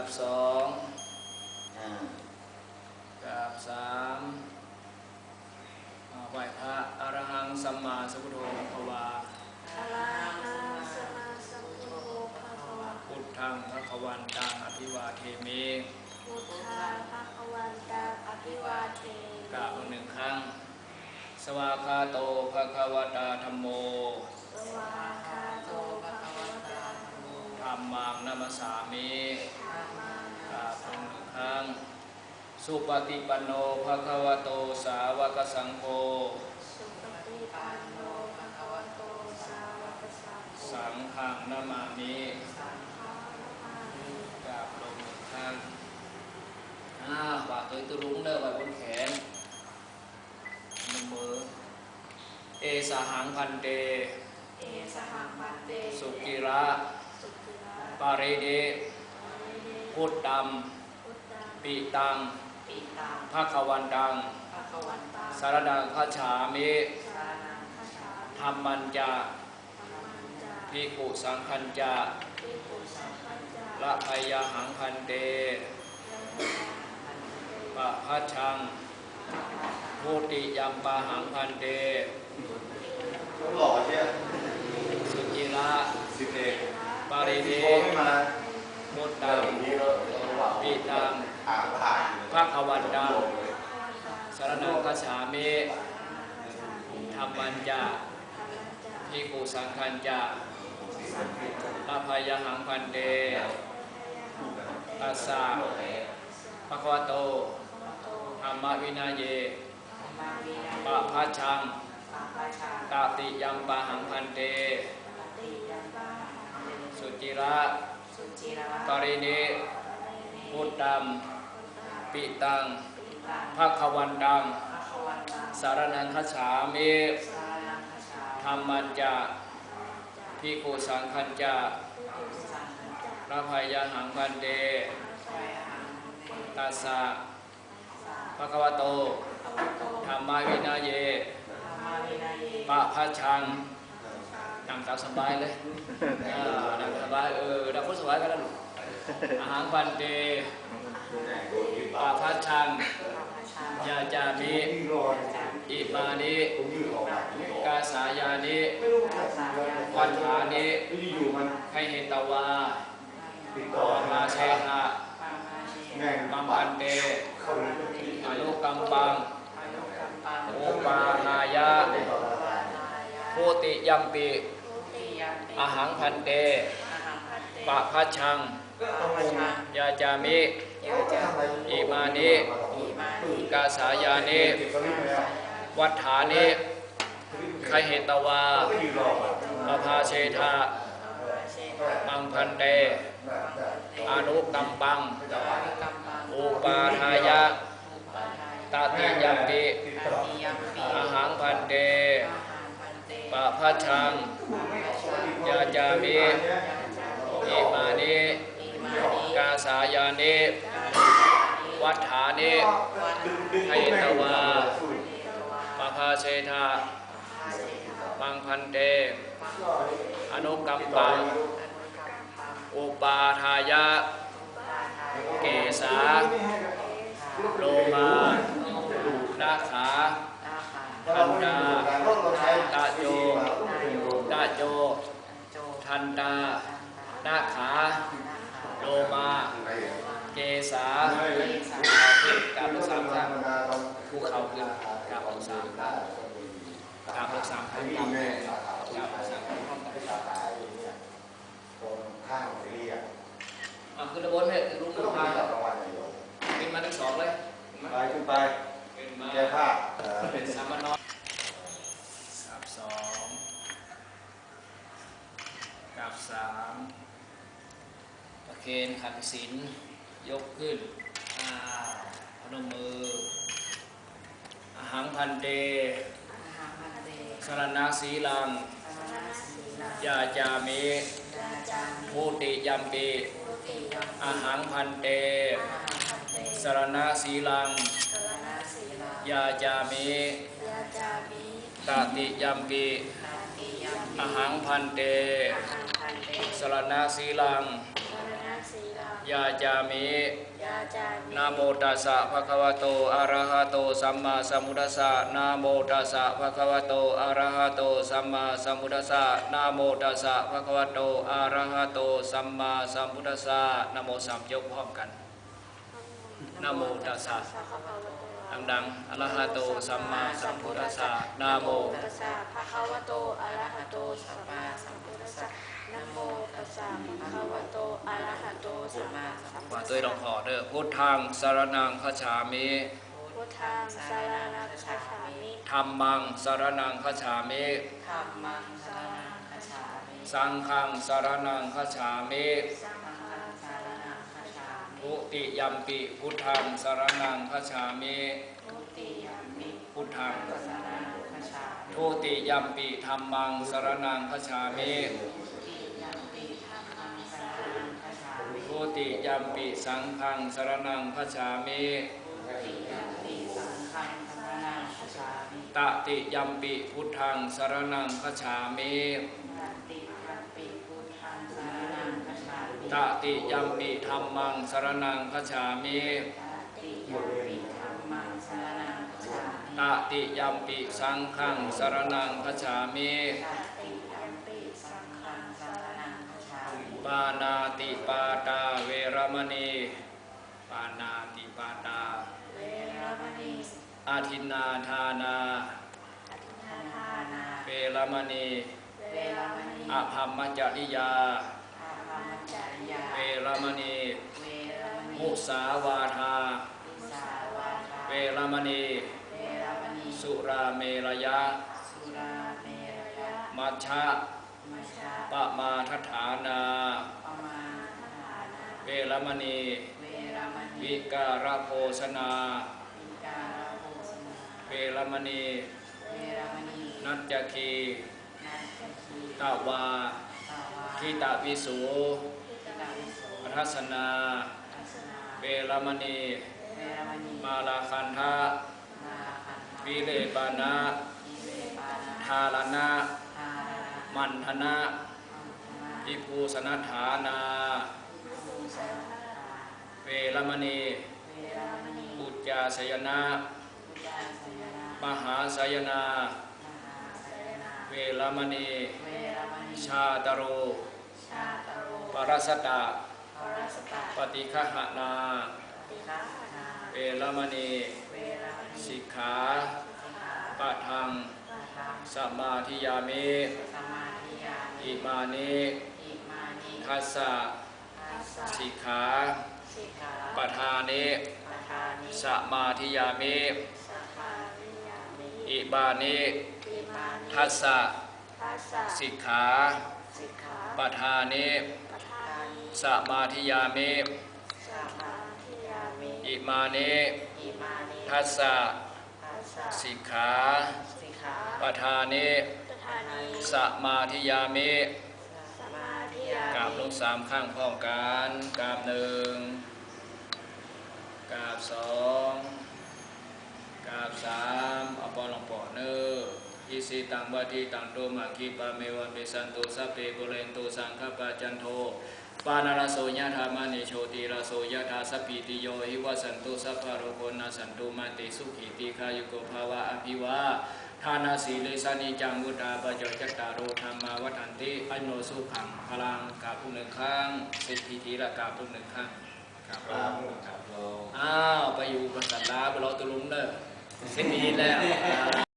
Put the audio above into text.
กับสองอ่ากับสามอ่าไหว้พระอรหังสัมมาสัมพุทโธภควาอะระหังสัมมาสัมพุทโธภะคะวะพุทธังพระควันตังอภิวาเทมิพุทธังภะคะวันตังอภิวาเทกล่าวหนึ่งครั้ง สวากขาโตภะคะวตาธัมโม สวาคาโตภะคะวะตาธัมโมธัมมังนัมสสามิ สุปฏิปันโนภะคะวะโตสาวกสังโฆสุปฏิปันโนภะคะวะโตสาวกสังโฆสังฆังนามามิสังฆังนะมามิกราบลงหนึ่งครั้งอ้าวฝากตัวตุลุงเด้อไว้บนแขนหนึ่งมือเอสหังพันเต เอสหังมันเตสุกิระสุกิระปาริเดปาริเดพุทธัมพุทธังปิตังปิตัง ภาควันตังภะคะวันตัง สารดังคัจฉามิสานังคัจฉามิธรรมันจะธัมมัญจาพิกุสังคัญจะภิกขุสังฆัจจาละพยาหังพันเตปะพัชชังมุติยัมปาหังพันเต ต้องหล่อเชีย สุจิระ สิบเอก ปาริเด โทรไม่มา มุต แต่ ตัง ผมนี้ก็ระหว่าง ปิตัง อ่านผ่าน ภาควันตังสารนังคัจฉามิธรรมันจะพิกุสัง คัญจะละพยหังพันเตตัสสะภะคะวะโตธรรมวินัยเยปะพัชชังตาติยัมปะหังพันเต สุจิระปรินิพุทธัมปิตังภาควันตังสารนังคัจฉามิธรรมันจะ พิกุสังคัญจะระพยาหังพันเตตัสสะภะคะวะโตธรรมวินัยเยปะพัชชังนั่งตามสบายเลยอ่านั่งสบายเออดับพุทธสบายกันแล้วลูกอาหารพันเตปะพัชชังยาจามิที่ร ออิมานิผมยืดออกมากาสายานิไม่รู้ใครวัฏฐานิไม่ได้อยู่มันไคเหตวาติดต่อมาเชหะแม่งมัมพันเตเข้าเลยอนุกัมปังโอปาทายะโพติยัมปิอาหังพันเตปะพัชชังยาจามิอิมานิกาสายานิ วัฏฐานิไคเหตวาอปภาเชธามังพันเตอนุกัมปัง อุปาทายะตาติยัมปิอาหังพันเตปะพัชชังยาจามิอิมานิกาสายานิวัฏฐานิไคตวา เชธามังพันเต อนุกัมปัง อุปาทายะ เกสาโลมานาขาทันตาตาโจตาโจ ทันตานาขาโลมา เกสาเอาขึ้นกราบลงสามครั้งภูเขาขึ้นกราบลงสามครั้งก ราบลงสามครั้งกราบลงสามครั้งกราบลงสามครั้งพร้อมกันข้างเรียกอะขึ้นระบนเลยลุงก็ขึ้นต้องมามีรางวัลอยู่เป็นมาทั้งสองเลยไปขึ้นไปเป็นมาแก้ผ้าเป็นสามนอนสามสองกราบสามประเคนขันศีลยกขึ้นอ้าวพนมมืออาหังพันเต สรณะสีลังยาจามิมุติยัมปิอาหังพันเต สรณะสีลังยาจามิตติยัมปิอาหังพันเต สรณะสีลังสรณะสีศีลัง ยาจามิยาจามินะโมตัสสะภะคะวะโตอะระหะโตสัมมาสัมพุทธัสสะนะโมตัสสะภะคะวะโตอะระหะโตสัมมาสัมพุทธัสสะนะโมตัสสะภะคะวะโตอะระหะโตสัมมาสัมพุทธัสสะนะโมสามยกพร้อมกันนะโมตัสสะสัพพะคะวะโตดังๆอะระหะโตสัมมาสัมพุทธัสสะนะโมตัสสะภะคะวะโตอะระหะโตสัมมาสัมพุทธัสสะนะโมตัสสะภะคะวะโตอะระ หะโตสัมมาสัมพุทว่าธัสตัวสะลองขอเด้อพุทธังสารนังคัจฉามิพุทธังสารนังคัจฉามิธัมมังสารนังคัจฉามิธรรมังสรณังคัจฉามิสังฆังสารนังคัจฉามิสังฆังสารนังคัจฉามิทุติยัมปิพุทธังสารนังคัจฉามิทุติยมปิพุทธังสรณังคัจฉามิทุติยัมปิธัมมังสารนังคัจฉามิ ติยัมปิสังฆังสารนังคัจฉามิติยัมปิสังฆังสรณังคัจฉามิตติยัมปิพุทธังสารนังคัจฉามินัตติยัมปิพุทธังสรณังคัจฉามิตติยัมปิธัมมังสารนังคัจฉามิติยัมปิธรรมังสรณังคัจฉามิตติยัมปิสังฆังสารนังคัจฉามิติยัมปิสังฆังสรณังคัจฉามิ ปานาติปาตาเวรมณีปานาติปาตาเวรมณีอาทินนาทานาอธินาทานาเวรมณีเวรมณีอภัมมจริยาอาภามจริยาเวรมณีเวรมณีมุสาวาทามุสาวาทาเวรมณีเวรมณี สุราเมรยะสุราเมรยะมัชฌะมัชฌะ ปะมาทัฏฐานาปมาทฐานา เวรมณีเวรมณีวิการะโภชนาวิการโภชนาเวรมณีเวรมณี นัจจคีนัจจคีตาวาตาวาทิตาวิสูทิตาวิโสทัศนาทัศนาเวรมณีเวรมณี มาลาคันทะมาคันธาวิเลปานะอิเวปานาทาลนะทารา มันธนะอัมพนาอิภูสนัฐานาภูสนาตาเวรมณีเวรมณีอุจจาสยนะพุทธาสยนามหาสยนามหาสยนา เวรมณีเวรมณีชาตโรชาตโรปรสตะปรสตะปฏิฆหนาติฆานาเวรมณีเวรมณีสิกขาสิกขาปะทังปะทังสมาธิยามิสมาธิยามิ อิมานิอิมานิทัสสะทัสสะสิกขาสิกขาปะทานิปะทานิสมาธิยามิสัพพานิยามิอิบานิอิมานิทัสสะทัสสะสิกขาสิกขาปะทานิปทานิสมาธิยามิสัพพานิยามิอิมานิอิมานิทัสสะทัสสะสิกขาสิกขาปะทานิปทานิ สมาธิยามิกราบลมิงสามข้างพร้อมกันกราบหนึ่งกราบสองกราบสามอปอลองปอเนออิสิตังวะทีตังโตมาคีปาเมวันเปสันโตสัพเพปุเรนโตสังคปาจันโทปานาลโสยะธามานิโชติลโสยะธาสพพิติโยหิวัสันโตสัพพะโรโกนาสันโตมาติสุขีติคายุโกภาวะอภิวา ทานาสีเลสานิจังวุตาปจจจตารโรธรรมาวัฏันติอโนสุขังพลังกราบผู้หนึ่งข้างสิทธิทีละกราบผู้หนึ่งข้างกราบปลาหมึกครับเราอ้าวไปอยู่ภาษาลาวไปรอตุลุงเด้อเส้นนี้แล้ว